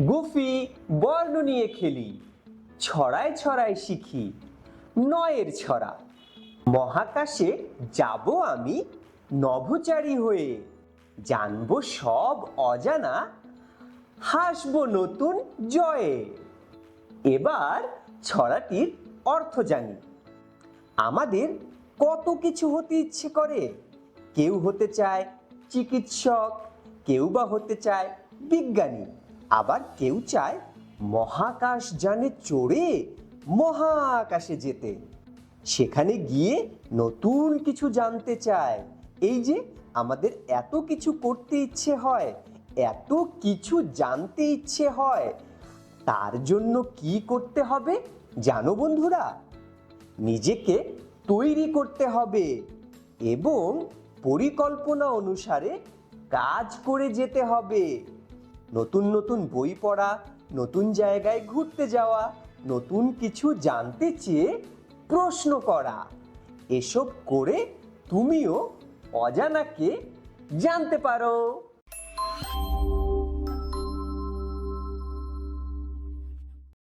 Goofy, বর্ণ নিয়ে খেলি। ছড়ায় ছড়ায় শিখি। নয়ের ছড়া। মহাকাশে যাব আমি নভোচারী হয়ে। জানব সব অজানা। হাসব নতুন জয়ে। এবার ছড়াটির অর্থ জানি। আমাদের কত কিছু হতে ইচ্ছে করে। কেউ হতে চায় চিকিৎসক, কেউ বা হতে চায় বিজ্ঞানী। আবার কেউ চায় মহাকাশ যানে চড়ে মহাকাশে যেতে। সেখানে গিয়ে নতুন কিছু জানতে চায়। এই যে আমাদের এত কিছু করতে ইচ্ছে হয়, এত কিছু জানতে ইচ্ছে হয়, তার জন্য কি করতে হবে জানো বন্ধুরা? নিজেকে তৈরি করতে হবে এবং পরিকল্পনা অনুসারে কাজ করে যেতে হবে। নতুন নতুন বই পড়া, নতুন জায়গায় ঘুরতে যাওয়া, নতুন কিছু জানতে চেয়ে প্রশ্ন করা। এসব করে তুমিও অজানাকে জানতে পারো।